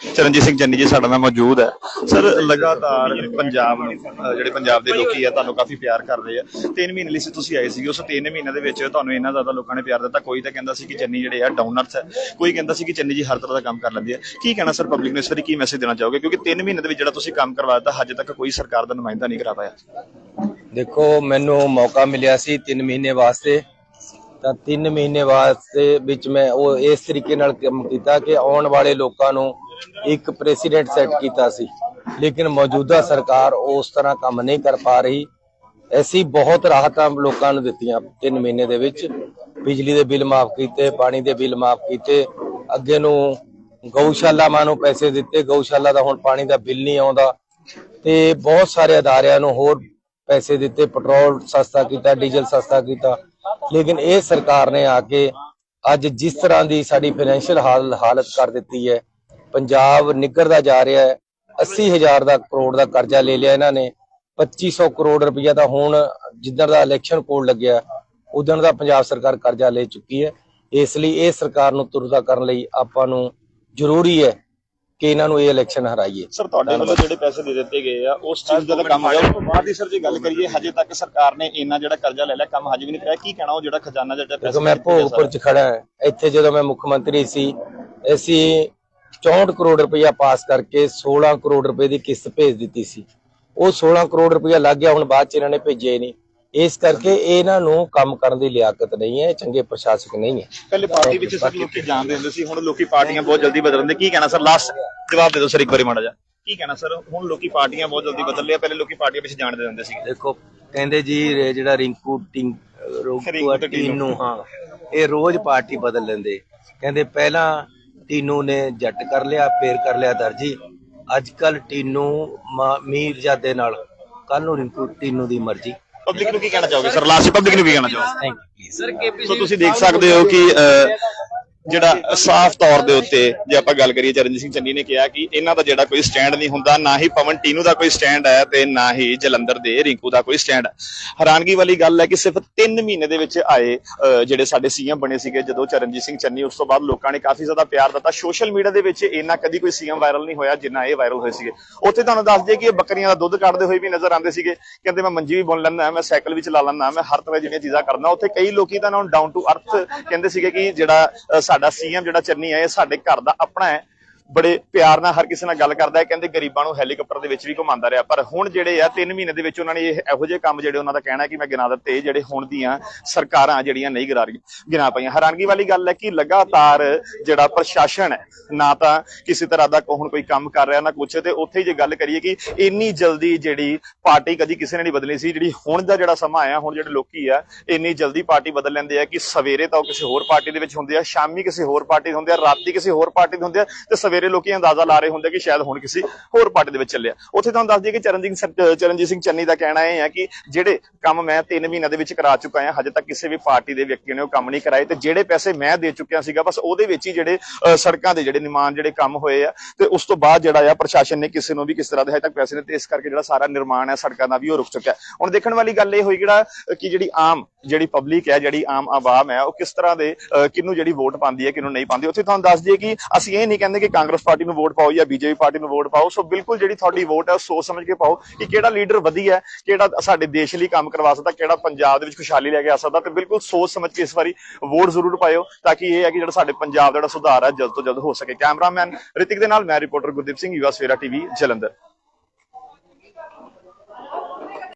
ਚਰਨਜੀਤ ਸਿੰਘ ਚੰਨੀ ਜੀ ਸਾਡਾ ਨਾਲ ਮੌਜੂਦ ਹੈ। ਸਰ ਲਗਾਤਾਰ ਪੰਜਾਬ ਨੂੰ ਅਹ ਜਿਹੜੇ ਪੰਜਾਬ ਦੇ ਲੋਕੀ ਆ ਤੁਹਾਨੂੰ ਕਾਫੀ ਪਿਆਰ ਕਰ ਰਹੇ ਆ। 3 ਮਹੀਨੇ ਲਈ ਸੀ ਤੁਸੀਂ ਆਏ ਸੀ ਉਸ 3 ਮਹੀਨਿਆਂ ਦੇ ਵਿੱਚ ਤੁਹਾਨੂੰ ਇੰਨਾ ਜ਼ਿਆਦਾ ਲੋਕਾਂ ਨੇ ਪਿਆਰ ਦਿੱਤਾ। ਕੋਈ ਤਾਂ ਕਹਿੰਦਾ ਸੀ ਕਿ ਚੰਨੀ ਜਿਹੜੇ ਆ ਡਾਊਨ ਅਰਥ ਹੈ ਕੋਈ ਕਹਿੰਦਾ ਸੀ ਕਿ ਚੰਨੀ ਜੀ ਹਰ ਤਰ੍ਹਾਂ ਦਾ ਕੰਮ ਕਰ ਲੈਂਦੀ ਹੈ ਕੀ ਕਹਿਣਾ ਸਰ ਪਬਲਿਕ ਨੂੰ? ਇਸ ਵਾਰੀ ਕੀ ਮੈਸੇਜ ਦੇਣਾ ਚਾਹੋਗੇ? ਕਿਉਂਕਿ 3 ਮਹੀਨੇ ਦੇ ਵਿੱਚ ਜਿਹੜਾ ਤੁਸੀਂ ਕੰਮ ਕਰਵਾ ਦਿੱਤਾ ਹਜੇ ਤੱਕ ਕੋਈ ਸਰਕਾਰ ਦਾ ਨੁਮਾਇੰਦਾ ਨਹੀਂ ਕਰਾ ਪਾਇਆ। ਦੇਖੋ ਮੈਨੂੰ ਮੌਕਾ ਮਿਲਿਆ ਸੀ 3 ਮਹੀਨੇ ਵਾਸਤੇ। ਤਾਂ 3 ਮਹੀਨੇ ਵਾਸਤੇ ਵਿੱਚ ਮੈਂ ਉਹ ਇਸ ਤਰੀਕੇ ਨਾਲ ਕੰਮ ਕੀਤਾ ਕਿ ਆਉਣ ਵਾਲੇ ਲੋਕਾਂ ਨੂੰ ਇੱਕ ਪ੍ਰੈਸੀਡੈਂਟ ਸੈੱਟ ਕੀਤਾ ਸੀ। ਲੇਕਿਨ ਮੌਜੂਦਾ ਸਰਕਾਰ ਉਸ ਤਰ੍ਹਾਂ ਕੰਮ ਨਹੀਂ ਕਰ ਪਾ ਰਹੀ। ਐਸੀ ਬਹੁਤ ਰਾਹਤਾਂ ਲੋਕਾਂ ਨੂੰ ਦਿੱਤੀਆਂ 3 ਮਹੀਨੇ ਦੇ ਵਿੱਚ। ਬਿਜਲੀ ਦੇ ਬਿੱਲ ਮਾਫ ਕੀਤੇ, ਪਾਣੀ ਦੇ ਬਿੱਲ ਮਾਫ ਕੀਤੇ। ਅੱਗੇ ਨੂੰ ਗਊਸ਼ਾਲਾਵਾਂ ਨੂੰ ਪੈਸੇ ਦਿੱਤੇ। ਗਊਸ਼ਾਲਾ ਦਾ ਹੁਣ ਪਾਣੀ ਦਾ ਬਿੱਲ ਨਹੀਂ ਆਉਂਦਾ। ਤੇ ਬਹੁਤ ਸਾਰੇ ਅਦਾਰਿਆਂ ਨੂੰ ਹੋਰ ਪੈਸੇ ਦਿੱਤੇ। ਪੈਟਰੋਲ ਸਸਤਾ ਕੀਤਾ, ਡੀਜ਼ਲ ਸਸਤਾ ਕੀਤਾ। ਲੇਕਿਨ ਇਹ ਸਰਕਾਰ ਨੇ ਆ ਕੇ ਅੱਜ ਜਿਸ ਤਰ੍ਹਾਂ ਦੀ ਸਾਡੀ ਫਾਈਨੈਂਸ਼ੀਅਲ ਹਾਲਤ ਕਰ ਦਿੱਤੀ ਹੈ ਪੰਜਾਬ ਨਿੱਘਰਦਾ ਜਾ ਰਿਹਾ ਹੈ। 80000 ਦਾ ਕਰੋੜ ਦਾ ਕਰਜ਼ਾ ਲੈ ਲਿਆ ਇਹਨਾਂ ਨੇ। 2500 ਕਰੋੜ ਰੁਪਇਆ ਤਾਂ ਹੁਣ ਜਿੱਦਣ ਦਾ ਇਲੈਕਸ਼ਨ ਕੋਡ ਲੱਗਿਆ ਉਦੋਂ ਦਾ ਪੰਜਾਬ ਸਰਕਾਰ ਕਰਜ਼ਾ ਲੈ ਚੁੱਕੀ ਹੈ। ਇਸ ਲਈ ਇਹ ਸਰਕਾਰ ਨੂੰ ਤੁਰਦਾ ਕਰਨ ਲਈ ਆਪਾਂ ਨੂੰ ਜ਼ਰੂਰੀ ਹੈ ਕਿ ਇਹਨਾਂ ਨੂੰ ਇਹ ਇਲੈਕਸ਼ਨ ਹਰਾਈਏ। ਸਰ ਤੁਹਾਡੇ ਵੱਲੋਂ ਜਿਹੜੇ ਪੈਸੇ ਦੇ ਦਿੱਤੇ ਗਏ ਆ ਉਸ ਚੀਜ਼ ਦਾ ਕੰਮ ਹੋਇਆ। ਉਸ ਤੋਂ ਬਾਅਦ ਹੀ ਸਰ ਜੇ ਗੱਲ ਕਰੀਏ ਹਜੇ ਤੱਕ ਸਰਕਾਰ ਨੇ ਇੰਨਾ ਜਿਹੜਾ ਕਰਜ਼ਾ ਲੈ ਲਿਆ ਕੰਮ ਹਜੇ ਵੀ ਨਹੀਂ ਕਰਿਆ। ਕੀ ਕਹਿਣਾ ਉਹ ਜਿਹੜਾ ਖਜ਼ਾਨਾ ਜਿਹੜਾ ਪੈਸੇ ਮੈਂ ਭੋਗਪੁਰ ਚ ਖੜਾ ਇੱਥੇ ਜਦੋਂ ਮੈਂ ਮੁੱਖ ਮੰਤਰੀ ਸੀ ਅਸੀਂ 64 ਕਰੋੜ ਰੁਪਇਆ ਪਾਸ ਕਰਕੇ 16 ਕਰੋੜ ਰੁਪਏ ਦੀ ਕਿਸ਼ਤ ਭੇਜ ਦਿੱਤੀ ਸੀ। ਉਹ 16 ਕਰੋੜ ਰੁਪਇਆ ਲੱਗ ਗਿਆ ਹੁਣ ਬਾਅਦ ਚ ਇਹਨਾਂ ਨੇ ਭੇਜਿਆ ਹੀ ਨਹੀਂ। ਇਸ ਕਰਕੇ ਇਹਨਾਂ ਨੂੰ ਕੰਮ ਕਰਨ ਦੀ ਲਿਆਕਤ ਨਹੀਂ ਹੈ ਇਹ ਚੰਗੇ ਪ੍ਰਸ਼ਾਸਕ ਨਹੀਂ ਹੈ। ਪਹਿਲੇ ਪਾਰਟੀ ਵਿੱਚ ਸਰ ਲੋਕੀ ਜਾਣਦੇ ਹੁੰਦੇ ਸੀ ਹੁਣ ਲੋਕੀ ਪਾਰਟੀਆਂ ਬਹੁਤ ਜਲਦੀ ਬਦਲਦੇ ਕੀ ਕਹਿਣਾ ਸਰ? ਲਾਸਟ ਜਵਾਬ ਦੇ ਦਿਓ ਸਰ ਇੱਕ ਵਾਰੀ ਮਾੜਾ ਜਿਹਾ। ਕੀ ਕਹਿਣਾ ਸਰ? ਹੁਣ ਲੋਕੀ ਪਾਰਟੀਆਂ ਬਹੁਤ ਜਲਦੀ ਬਦਲ ਲਿਆ ਪਹਿਲੇ ਲੋਕੀ ਪਾਰਟੀਆਂ ਵਿੱਚ ਜਾਣਦੇ ਹੁੰਦੇ ਸੀ। ਦੇਖੋ ਕਹਿੰਦੇ ਜੀ ਇਹ ਜਿਹੜਾ ਰਿੰਕੂ ਟਿੰਗ ਰਿੰਕੂ। ਟੀਨੂ ਹਾਂ। ਇਹ ਰੋਜ਼ ਪਾਰਟੀ ਬਦਲ ਲੈਂਦੇ। ਕਹਿੰਦੇ ਪਹਿਲਾਂ ਟੀਨੂ ਨੇ ਜੱਟ ਕਰ ਲਿਆ ਫੇਰ ਕਰ ਲਿਆ ਦਰਜੀ। ਅੱਜ ਕੱਲ ਟੀਨੂ ਮੀਰਜ਼ਾਦੇ ਨਾਲ ਕੱਲ ਨੂੰ ਰਿੰਕੂ ਟੀਨੂ ਦੀ ਮਰਜ਼ੀ। ਪਬਲਿਕ ਨੂੰ ਕੀ ਕਹਿਣਾ ਚਾਹੋਗੇ? ਸਰ ਲਾਸਟ ਪਬਲਿਕ ਨੂੰ ਕੀ ਕਹਿਣਾ ਚਾਹੋਗੇ? ਥੈਂਕ ਯੂ ਪਲੀਜ਼ ਸੋ ਤੁਸੀਂ ਦੇਖ ਸਕਦੇ ਹੋ ਕਿ ਅਹ, ਜਿਹੜਾ ਸਾਫ਼ ਤੌਰ ਦੇ ਉੱਤੇ ਜੇ ਆਪਾਂ ਗੱਲ ਕਰੀਏ ਚਰਨਜੀਤ ਸਿੰਘ ਚੰਨੀ ਨੇ ਕਿਹਾ ਕਿ ਇਹਨਾਂ ਦਾ ਜਿਹੜਾ ਕੋਈ ਸਟੈਂਡ ਨਹੀਂ ਹੁੰਦਾ ਨਾ ਹੀ ਪਵਨ ਟੀਨੂ ਦਾ ਕੋਈ ਸਟੈਂਡ ਹੈ ਤੇ ਨਾ ਹੀ ਜਲੰਧਰ ਦੇ ਰਿੰਕੂ ਦਾ ਕੋਈ ਸਟੈਂਡ ਹੈ। ਹੈਰਾਨਗੀ ਵਾਲੀ ਗੱਲ ਹੈ ਕਿ ਸਿਰਫ 3 ਮਹੀਨੇ ਦੇ ਵਿੱਚ ਆਏ ਅਹ, ਜਿਹੜੇ ਸਾਡੇ ਸੀਐਮ ਬਣੇ ਸੀਗੇ ਜਦੋਂ ਚਰਨਜੀਤ ਸਿੰਘ ਚੰਨੀ ਉਸ ਤੋਂ ਬਾਅਦ ਲੋਕਾਂ ਨੇ ਕਾਫੀ ਜ਼ਿਆਦਾ ਪਿਆਰ ਦਿੱਤਾ। ਸੋਸ਼ਲ ਮੀਡੀਆ ਦੇ ਵਿੱਚ ਇੰਨਾ ਕਦੀ ਕੋਈ ਸੀਐਮ ਵਾਇਰਲ ਨਹੀਂ ਹੋਇਆ ਜਿੰਨਾ ਇਹ ਵਾਇਰਲ ਹੋਏ ਸੀਗੇ। ਉੱਥੇ ਤੁਹਾਨੂੰ ਦੱਸ ਦਈਏ ਕਿ ਇਹ ਬੱਕਰੀਆਂ ਦਾ ਦੁੱਧ ਕੱਢਦੇ ਹੋਏ ਵੀ ਨਜ਼ਰ ਆਉਂਦੇ ਸੀਗੇ। ਕਹਿੰਦੇ ਮੈਂ ਮੰਜੀ ਵੀ ਬੁਣ ਲੈਂਦਾ ਮੈਂ ਸਾਈਕਲ ਵੀ ਚਲਾ ਲੈਂਦਾ ਮੈਂ ਹਰ ਤਰ੍ਹਾਂ ਦੀਆਂ ਚੀਜ਼ਾਂ ਕਰਦਾ। ਉੱਥੇ ਕਈ ਲੋਕੀ ਤਾਂ ਉਹਨਾਂ ਨੂੰ ਡਾਊਨ ਟੂ ਅਰਥ ਕਹਿੰਦੇ ਸੀਗੇ ਕਿ ਜਿਹੜਾ ਸਾਡਾ ਸੀਐਮ ਜਿਹੜਾ ਚੰਨੀ ਹੈ ਇਹ ਸਾਡੇ ਘਰ ਦਾ ਆਪਣਾ ਹੈ। ਬੜੇ ਪਿਆਰ ਨਾਲ ਹਰ ਕਿਸੇ ਨਾਲ ਗੱਲ ਕਰਦਾ ਹੈ, ਕਹਿੰਦੇ ਗਰੀਬਾਂ ਨੂੰ ਹੈਲੀਕਾਪਟਰ ਦੇ ਵਿੱਚ ਵੀ ਘੁਮਾਉਂਦਾ ਰਿਹਾ। ਪਰ ਹੁਣ ਜਿਹੜੇ ਆ 3 ਮਹੀਨੇ ਦੇ ਵਿੱਚ ਉਹਨਾਂ ਨੇ ਇਹ ਇਹੋ ਜਿਹੇ ਕੰਮ ਜਿਹੜੇ ਉਹਨਾਂ ਦਾ ਕਹਿਣਾ ਕਿ ਮੈਂ ਗਿਣਾ ਦਿੱਤੇ, ਜਿਹੜੇ ਹੁਣ ਦੀਆਂ ਸਰਕਾਰਾਂ ਜਿਹੜੀਆਂ ਨਹੀਂ ਗਿਣਾ ਰਹੀਆਂ, ਗਿਣਾ ਪਈਆਂ। ਹੈਰਾਨਗੀ ਵਾਲੀ ਗੱਲ ਹੈ ਕਿ ਲਗਾਤਾਰ ਜਿਹੜਾ ਪ੍ਰਸ਼ਾਸਨ ਹੈ, ਨਾ ਤਾਂ ਕਿਸੇ ਤਰ੍ਹਾਂ ਦਾ ਹੁਣ ਕੋਈ ਕੰਮ ਕਰ ਰਿਹਾ, ਨਾ ਕੁਛ। ਤੇ ਉੱਥੇ ਜੇ ਗੱਲ ਕਰੀਏ ਕਿ ਇੰਨੀ ਜਲਦੀ ਜਿਹੜੀ ਪਾਰਟੀ ਕਦੀ ਕਿਸੇ ਨੇ ਨਹੀਂ ਬਦਲੀ ਸੀ, ਜਿਹੜੀ ਹੁਣ ਦਾ ਜਿਹੜਾ ਸਮਾਂ ਆਇਆ ਹੁਣ ਜਿਹੜੇ ਲੋਕੀ ਆ, ਇੰਨੀ ਜਲਦੀ ਪਾਰਟੀ ਬਦਲ ਲੈਂਦੇ ਆ ਕਿ ਸਵੇਰੇ ਤਾਂ ਉਹ ਕਿਸੇ ਹੋਰ ਪਾਰਟੀ ਦੇ ਵਿੱਚ ਹੁੰਦੇ ਆ, ਸ਼ਾਮੀ ਕਿਸੇ ਹੋਰ ਪਾਰਟੀ ਦੇ ਹੁੰਦੇ ਆ, ਰਾਤੀ ਕਿਸੇ ਹੋਰ ਪਾਰਟੀ ਦੇ ਹੁੰਦੇ ਆ, ਤੇ ਸਵੇਰੇ ਲੋਕੀ ਅੰਦਾਜ਼ਾ ਲਾ ਰਹੇ ਹੁੰਦੇ ਕਿ ਸ਼ਾਇਦ ਹੁਣ ਕਿਸੇ ਹੋਰ ਪਾਰਟੀ ਦੇ ਵਿੱਚ ਚੱਲਿਆ। ਉੱਥੇ ਤੁਹਾਨੂੰ ਦੱਸ ਦਈਏ ਕਿ ਚਰਨਜੀਤ ਚਰਨਜੀਤ ਸਿੰਘ ਚੰਨੀ ਦਾ ਕਹਿਣਾ ਇਹ ਹੈ ਕਿ ਜਿਹੜੇ ਕੰਮ ਮੈਂ 3 ਮਹੀਨਿਆਂ ਦੇ ਵਿੱਚ ਕਰਾ ਚੁੱਕਾ ਹਾਂ ਹਜੇ ਤੱਕ ਕਿਸੇ ਵੀ ਪਾਰਟੀ ਦੇ ਵਿਅਕਤੀ ਨੇ ਉਹ ਕੰਮ ਨਹੀਂ ਕਰਾਏ ਤੇ ਜਿਹੜੇ ਪੈਸੇ ਮੈਂ ਦੇ ਚੁੱਕਿਆ ਸੀਗਾ ਬਸ ਉਹਦੇ ਵਿੱਚ ਹੀ ਜਿਹੜੇ ਅ, ਸੜਕਾਂ ਦੇ ਜਿਹੜੇ ਨਿਰਮਾਣ ਜਿਹੜੇ ਕੰਮ ਹੋਏ ਆ ਤੇ ਉਸ ਤੋਂ ਬਾਅਦ ਜਿਹੜਾ ਆ ਪ੍ਰਸ਼ਾਸਨ ਨੇ ਕਿਸੇ ਨੂੰ ਵੀ ਕਿਸ ਤਰ੍ਹਾਂ ਦੇ ਹਜੇ ਤੱਕ ਪੈਸੇ ਨੇ ਤੇ ਇਸ ਕਰਕੇ ਜਿਹੜਾ ਸਾਰਾ ਨਿਰਮਾਣ ਹੈ ਸੜਕਾਂ ਦਾ ਵੀ ਉਹ ਰੁਕ ਚੁੱਕਾ ਹੁਣ ਦੇਖਣ ਵਾਲੀ ਗੱਲ ਇਹ ਹੋਈ ਜਿਹੜਾ ਕਿ ਜਿਹੜੀ ਆਮ ਜਿਹੜੀ ਪਬਲਿਕ ਹੈ ਜਿਹੜੀ ਆਮ ਆਵਾਮ ਹੈ ਉਹ ਕਿਸ ਤਰ੍ਹਾਂ ਦੇ ਅ, ਕਿਹਨੂੰ ਜਿਹੜੀ ਵੋਟ ਪਾਉਂਦੀ ਹੈ ਕਿਹਨੂੰ ਨਹੀਂ ਪਾਉਂਦੀ? ਉੱਥੇ ਤੁਹਾਨੂੰ ਦੱਸ ਦਈਏ ਕਿ ਅਸੀਂ ਇਹ ਨਹੀਂ ਕਹਿੰਦੇ ਕਿ ਕਾਂਗਰਸ ਪਾਰਟੀ ਨੂੰ ਵੋਟ ਪਾਓ ਜਾਂ ਬੀਜੇਪੀ ਪਾਰਟੀ ਨੂੰ ਵੋਟ ਪਾਓ। ਸੋ ਬਿਲਕੁਲ ਜਿਹੜੀ ਤੁਹਾਡੀ ਵੋਟ ਹੈ ਉਹ ਸੋਚ ਸਮਝ ਕੇ ਪਾਓ ਕਿ ਕਿਹੜਾ ਲੀਡਰ ਵਧੀਆ ਹੈ ਕਿਹੜਾ ਸਾਡੇ ਦੇਸ਼ ਲਈ ਕੰਮ ਕਰਵਾ ਸਕਦਾ ਕਿਹੜਾ ਪੰਜਾਬ ਦੇ ਵਿੱਚ ਖੁਸ਼ਹਾਲੀ ਲੈ ਕੇ ਆ ਸਕਦਾ। ਤੇ ਬਿਲਕੁਲ ਸੋਚ ਸਮਝ ਕੇ ਇਸ ਵਾਰੀ ਵੋਟ ਜ਼ਰੂਰ ਪਾਇਓ ਤਾਂ ਕਿ ਇਹ ਹੈ ਕਿ ਜਿਹੜਾ ਸਾਡੇ ਪੰਜਾਬ ਦਾ ਜਿਹੜਾ ਸੁਧਾਰ ਹੈ ਜਲਦ ਤੋਂ ਜਲਦ ਹੋ ਸਕੇ। ਕੈਮਰਾਮੈਨ ਰਿਤਿਕ ਦੇ ਨਾਲ ਮੈਂ reporter Gurdeep Singh US Savera TV Jalandhar.